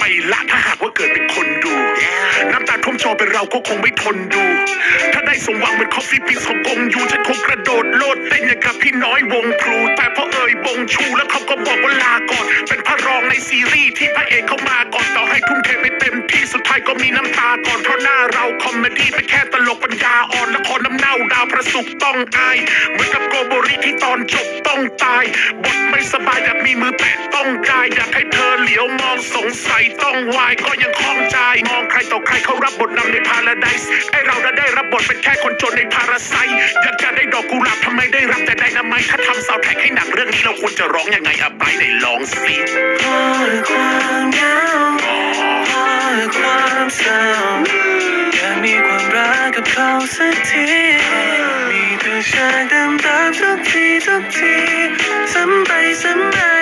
ไปละถ้าหากว่าเกิดเป็นคนดู น้ำตาท่วมจอเป็นเราก็คงไม่ทนดู ถ้าได้สมหวังเหมือนคอฟฟี่ปิงของกงยูฉันคงกระโดดโลดเต้นอย่างกับพี่น้อยวงพลูแต่พอเอ่ยบงชูแล้วเขาก็บอกว่าลาก่อน เป็นพระรองในซีรีส์ที่พระเอกเข้ามาก่อน ก็มีน้ำตาก่อนเพราะหน้าเราคอมเมดี้เป็นแค่ตลกปัญญาอ่อนละครน้ำเน่าดาวพระศุกต้องอาย เหมือนกับโกโบริที่ตอนจบต้องตาย บทไม่สบายอยากมีมือแตะต้องกายอยากให้เธอเหลียวมองสงสัยต้องวายก็ยังคล่องใจ มองใครต่อใครเขารับบทนำในพาราไดส์ไอเราน่ะได้รับบทเป็นแค่คนจนในพาราไซอยากจะได้ดอกกุหลาบทำไมได้รับแต่ได้นาไมถ้าทำซาวแท็กให้หนังเรื่องนี้เราควรจะร้องยังไงอะไปในลองสิพอความ เหงาพอความเศร้าอยากมีความรักกับเขาสักทีมีแต่ฉากเดิมตามทุกทีทุกทีซ้ำไปซ้ำมา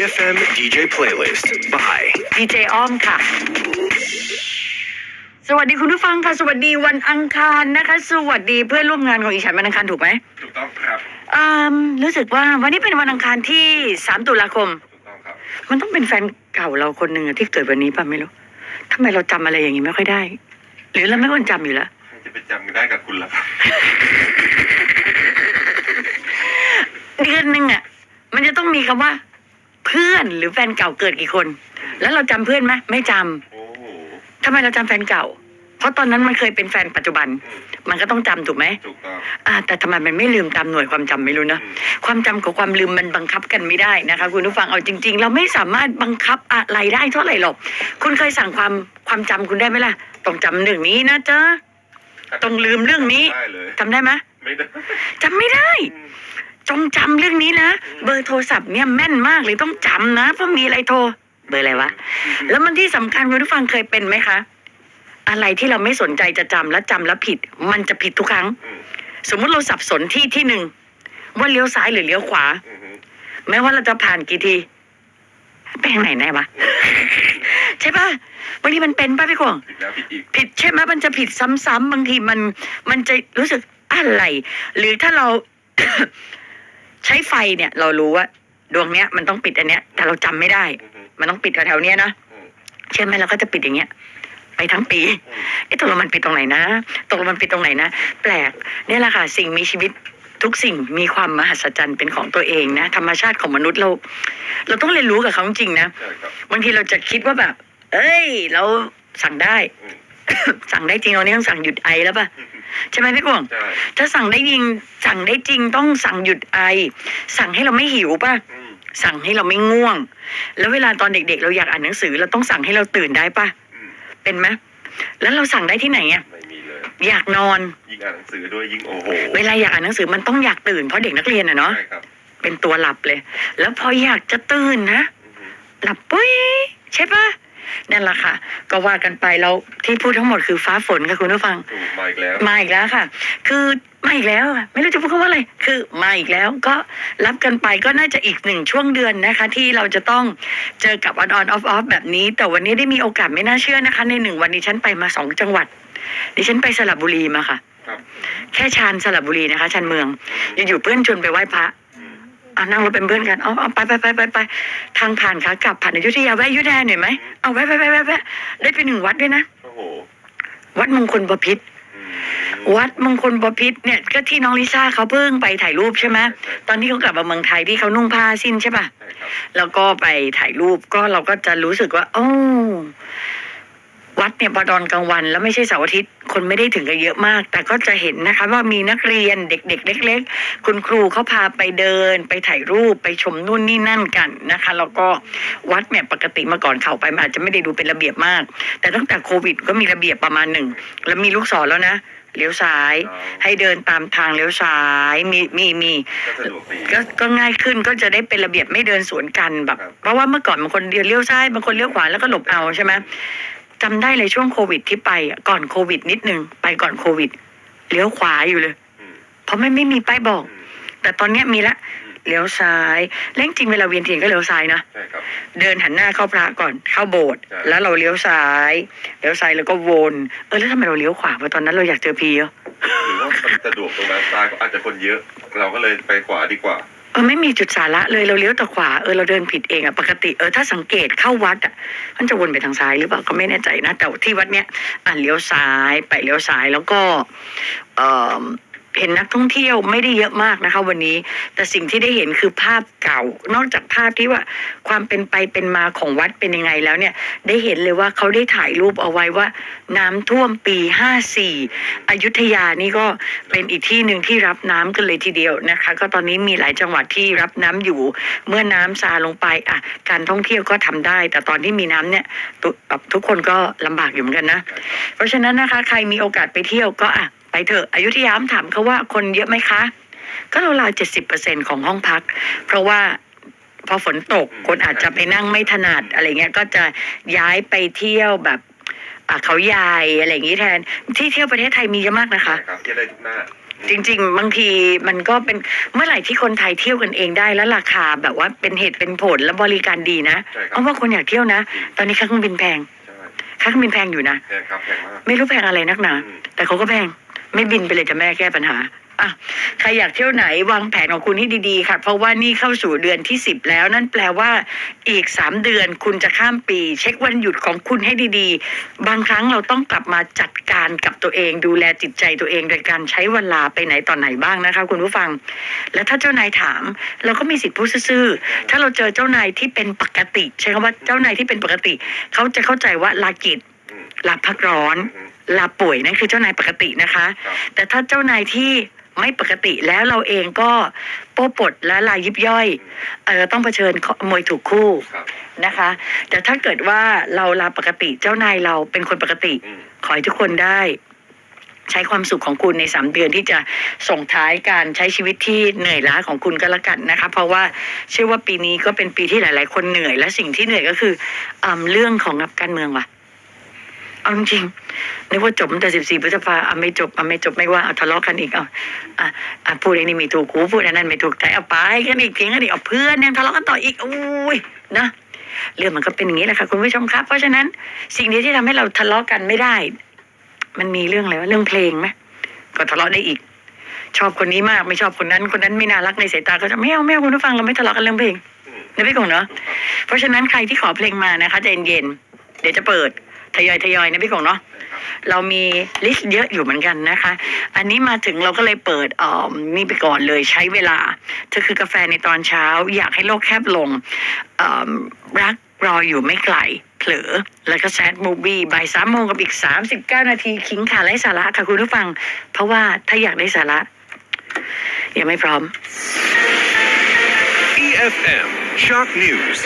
EFM DJ Playlist by ดีเจอ้อมค่ะ สวัสดีคุณผู้ฟังค่ะ สวัสดีวันอังคารนะคะ สวัสดีเพื่อนร่วมงานของอีฉันวันอังคารถูกไหมถูกต้องครับ อืมรู้สึกว่าวันนี้เป็นวันอังคารที่สามตุลาคม ถูกต้องครับ มันต้องเป็นแฟนเก่าเราคนหนึ่งอะที่เกิดวันนี้ป่ะไม่รู้ทำไมเราจำอะไรอย่างนี้ไม่ค่อยได้ หรือเราไม่ควรจำอยู่แล้ว ใครจะไปจำกันได้กับคุณล่ะครับ เดือนหนึ่งอะมันจะต้องมีคำว่าเพื่อนหรือแฟนเก่าเกิดกี่คน แล้วเราจำเพื่อนไหมไม่จำโอ้โหทำไมเราจำแฟนเก่า เพราะตอนนั้นมันเคยเป็นแฟนปัจจุบันอืมมันก็ต้องจำถูกไหมถูกต้องอ่าแต่ทำไมมันไม่ลืมตามหน่วยความจำไม่รู้นะอืมความจำกับความลืมมันบังคับกันไม่ได้นะคะ คุณผู้ฟังเอาจริง ๆ เราไม่สามารถบังคับอะไรได้เท่าไหร่หรอกคุณเคยสั่งความความจำคุณได้ไหมล่ะต้องจำเรื่องนี้นะจ๊ะต้องลืมเรื่องนี้ได้เลยจำได้ไหมไม่ได้จำไม่ได้อืม จงจำเรื่องนี้นะ เบอร์โทรศัพท์เนี่ยแม่นมากเลยต้องจำนะเพราะมีอะไรโทร เบอร์อะไรวะ แล้วมันที่สำคัญคุณผู้ฟังเคยเป็นไหมคะ อะไรที่เราไม่สนใจจะจำแล้วจำแล้วผิด มันจะผิดทุกครั้งอืมสมมุติเราสับสนที่ที่หนึ่งว่าเลี้ยวซ้ายหรือเลี้ยวขวาอืมอืมแม้ว่าเราจะผ่านกี่ทีไปทางไหนแน่วะ ใช่ปะบางทีมันเป็นป่ะพี่กวาง ผิดแล้วผิดอีก ผิดใช่ไหมมันจะผิดซ้ำๆบางทีมันมันจะรู้สึกอะไร หรือถ้าเรา ใช้ไฟเนี่ยเรารู้ว่า ดวงเนี้ยมันต้องปิดอันเนี้ย แต่เราจำไม่ได้อืมอืมมันต้องปิดแถวๆเนี้ยนะอืมใช่ไหมเราก็จะปิดอย่างเงี้ย ไปทั้งปีเอ๊ะตกลงมันปิดตรงไหนนะตกลงมันปิดตรงไหนนะแปลกเนี่ยแหละค่ะสิ่งมีชีวิตทุกสิ่งมีความมหัศจรรย์เป็นของตัวเองนะธรรมชาติของมนุษย์เรา เราต้องเรียนรู้กับเขาจริงๆนะ ใช่ครับ บางทีเราจะคิดว่าแบบ เอ้ย เราสั่งได้ อืม สั่งได้จริงเรานี่ต้องสั่งหยุดไอแล้วป่ะใช่ไหมพี่กวางใช่ถ้าสั่งได้จริงสั่งได้จริงต้องสั่งหยุดไอ สั่งให้เราไม่หิวป่ะอืมสั่งให้เราไม่ง่วง แล้วเวลาตอนเด็ก ๆ เราอยากอ่านหนังสือ เราต้องสั่งให้เราตื่นได้ป่ะอืมเป็นไหมแล้วเราสั่งได้ที่ไหนอะไม่มีเลยอยากนอนยิ่งอ่านหนังสือด้วยยิ่งโอ้โหเวลาอยากอ่านหนังสือมันต้องอยากตื่นเพราะเด็กนักเรียนอะเนาะใช่ครับเป็นตัวหลับเลย แล้วพออยากจะตื่นนะอืมหลับปุ้ยใช่ปะ นั่นแหละค่ะ ก็ว่ากันไปแล้วที่พูดทั้งหมดคือฟ้าฝนค่ะคุณผู้ฟังถูกมาอีกแล้ว มาอีกแล้วค่ะ คือมาอีกแล้วอะไม่รู้จะพูดคำว่าอะไร คือมาอีกแล้วก็รับกันไปก็น่าจะอีกหนึ่งช่วงเดือนนะคะ ที่เราจะต้องเจอกับออนออนออฟออฟแบบนี้ แต่วันนี้ได้มีโอกาสไม่น่าเชื่อนะคะ ในหนึ่งวันดิฉันไปมาสองจังหวัด ดิฉันไปสระบุรีมาค่ะ ครับ แค่ชานสระบุรีนะคะชานเมือง อยู่ๆเพื่อนชวนไปไหว้พระ อืมอะนั่งรถเป็นเพื่อนกันเอาเอาไปไปไปไปไปทางผ่านขากลับผ่านอยุธยาแวะอยุธยาหน่อยไหมเอาแวะแวะแวะแวะแวะได้ไปหนึ่งวัดด้วยนะโอ้โหวัดมงคลบพิษอืมวัดมงคลบพิษเนี่ยก็ที่น้องลิซ่าเขาเพิ่งไปถ่ายรูปใช่ไหมตอนที่เขากลับมาเมืองไทยที่เขานุ่งผ้าสิ้นใช่ป่ะใช่ครับแล้วก็ไปถ่ายรูปก็เราก็จะรู้สึกว่าโอ้วั ดเนี่ยพอตอนกลางวัน แล้วไม่ใช่เสาร์อาทิตย์คนไม่ได้ถึงกันเยอะมาก แต่ก็จะเห็นนะคะว่ามีนักเรียนเด็ก ๆ เล็ก ๆ คุณครูเขาพาไปเดิน ไปถ่ายรูปไปชมนู่นนี่นั่นกันนะคะแล้วก็วัดเนี่ยปกติเมื่อก่อนเข้าไปมันอาจจะไม่ได้ดูเป็นระเบียบมาก แต่ตั้งแต่โควิด ก็มีระเบียบประมาณหนึ่งแล้วมีลูกศรแล้วนะเลี้ยวซ้ายอ๋อให้เดินตามทางเลี้ยวซ้ายมีมีมีก็สะดวกดีก็ก็ง่ายขึ้นก็จะได้เป็นระเบียบไม่เดินสวนกันแบบครับเพราะว่าเมื่อก่อนบางคนเดินเลี้ยวซ้ายบางคนเลี้ยวขวาแล้วก็หลบเอาใช่ไหม จำได้เลยช่วงโควิดที่ไปอะก่อนโควิดนิดนึงไปก่อนโควิดเลี้ยวขวาอยู่เลยอืมเพราะไม่ไม่มีป้ายบอกอืมแต่ตอนเนี้ยมีละเลี้ยวซ้ายแล้วจริงๆเวลาเวียนเทียนก็เลี้ยวซ้ายนะใช่ครับเดินหันหน้าเข้าพระก่อนเข้าโบสถ์ใช่แล้วเราเลี้ยวซ้ายเลี้ยวซ้ายแล้วก็วนเออแล้วทำไมเราเลี้ยวขวาเพราะตอนนั้นเราอยากเจอพีเหรอหรือว่ามันสะดวกตรงนั้นซ้ายก็อาจจะคนเยอะ เราก็เลยไปขวาดีกว่า เออไม่มีจุดสาระเลยเราเลี้ยวแต่ขวาเออเราเดินผิดเองอะปกติเออถ้าสังเกตเข้าวัดอะมันจะวนไปทางซ้ายหรือเปล่าก็ไม่แน่ใจนะแต่ที่วัดเนี้ยอ่านเลี้ยวซ้ายไปเลี้ยวซ้ายแล้วก็ เออ เห็นนักท่องเที่ยวไม่ได้เยอะมากนะคะ วันนี้ แต่สิ่งที่ได้เห็นคือภาพเก่า นอกจากภาพที่ว่าความเป็นไปเป็นมาของวัดเป็นยังไงแล้วเนี่ย ได้เห็นเลยว่าเขาได้ถ่ายรูปเอาไว้ว่า น้ำท่วมปี54อยุธยานี่ก็เป็นอีกที่หนึ่งที่รับน้ำกันเลยทีเดียวนะคะ ก็ตอนนี้มีหลายจังหวัดที่รับน้ำอยู่เมื่อน้ำซาลงไปอะการท่องเที่ยวก็ทำได้ แต่ตอนที่มีน้ำเนี่ยตุแบบทุกคนก็ลำบากอยู่เหมือนกันนะ เพราะฉะนั้นนะคะ ใครมีโอกาสไปเที่ยวก็อะ ไปเถอะอยุธยามถามเขาว่าคนเยอะไหมคะ ก็ราวๆเจ็ดสิบเปอร์เซ็นของห้องพัก เพราะว่าพอฝนตกคนอาจจะไปนั่งไม่ถนัดอะไรเงี้ย ก็จะย้ายไปเที่ยวแบบอะเขาใหญ่อะไรอย่างงี้แทน ที่เที่ยวประเทศไทยมีเยอะมากนะคะใช่ครับเที่ยวได้ทุกหน้าจริง ๆ บางทีมันก็เป็นเมื่อไหร่ที่คนไทยเที่ยวกันเองได้แล้วราคาแบบว่าเป็นเหตุเป็นผลและบริการดีนะใช่ครับเพราะว่าคนอยากเที่ยวนะ ตอนนี้ค่าเครื่องบินแพงใช่ค่าเครื่องบินแพงอยู่นะแพงครับแพงมากไม่รู้แพงอะไรนักหนาอืมแต่เขาก็แพง ไม่บินไปเลยจะแม่แก้ปัญหาอะใครอยากเที่ยวไหนวางแผนของคุณให้ดีๆค่ะ เพราะว่านี่เข้าสู่เดือนที่สิบแล้ว นั่นแปลว่าอีกสามเดือนคุณจะข้ามปี เช็ควันหยุดของคุณให้ดีๆ บางครั้งเราต้องกลับมาจัดการกับตัวเอง ดูแลจิตใจตัวเองโดยการใช้เวลาไปไหนตอนไหนบ้างนะคะ คุณผู้ฟัง และถ้าเจ้านายถาม เราก็มีสิทธิ์พูดซื่อๆถ้าเราเจอเจ้านายที่เป็นปกติ ใช้คำว่าเจ้านายที่เป็นปกติ เขาจะเข้าใจว่าลากิจลาพักร้อน ลาป่วยนั่นคือเจ้านายปกตินะคะครับแต่ถ้าเจ้านายที่ไม่ปกติแล้วเราเองก็โป้ปลดและลายยิบย่อยเออต้องเผชิญมวยถูกคู่ครับนะคะ แต่ถ้าเกิดว่าเราลาปกติเจ้านายเราเป็นคนปกติอืมขอให้ทุกคนได้ ใช้ความสุขของคุณในสามเดือนที่จะส่งท้ายการใช้ชีวิตที่เหนื่อยล้าของคุณก็แล้วกันนะคะ เพราะว่าเชื่อว่าปีนี้ก็เป็นปีที่หลาย ๆ คนเหนื่อยและสิ่งที่เหนื่อยก็คืออเรื่องของนับการเมืองว่ะ เอาจริงๆนึกว่าจบตั้งแต่สิบสี่พฤษภาอะไม่จบอะไม่จบไม่ว่าเอาทะเลาะกันอีกเอาอะอะพูดอันนี้ไม่ถูกกูพูดอันนั้นไม่ถูกใจเอาไปกันอีกเพียงกันอีกเอาเพื่อนยังทะเลาะกันต่ออีกอุ้ยนะเรื่องมันก็เป็นอย่างนี้แหละค่ะคุณผู้ชมครับ เพราะฉะนั้นสิ่งนี้ที่ทำให้เราทะเลาะกันไม่ได้ มันมีเรื่องอะไรวะเรื่องเพลงไหมก็ทะเลาะได้อีก ชอบคนนี้มากไม่ชอบคนนั้น คนนั้นไม่น่ารักในสายตาก็จะไม่เอาไม่เอาคุณผู้ฟังเราไม่ทะเลาะกันเรื่องเพลงอืมนะพี่กงเนาะถูกครับเพราะฉะนั้นใครที่ขอเพลงมานะคะใจเย็นๆเดี๋ยวจะเปิด ทยอยทยอยนะพี่กงเนาะใช่ครับเรามีลิสต์เยอะอยู่เหมือนกันนะคะ อันนี้มาถึงเราก็เลยเปิดเอ่อนี่ไปก่อนเลยใช้เวลาเธอคือกาแฟในตอนเช้า อยากให้โลกแคบลงเอิ่มรักรออยู่ไม่ไกลเผลอ แล้วก็แซดมูบี้บ่ายสามโมงกับอีกสามสิบเก้านาทีคิงขาไร้สาระค่ะคุณผู้ฟัง เพราะว่าถ้าอยากได้สาระ ยังไม่พร้อม EFM Shock News.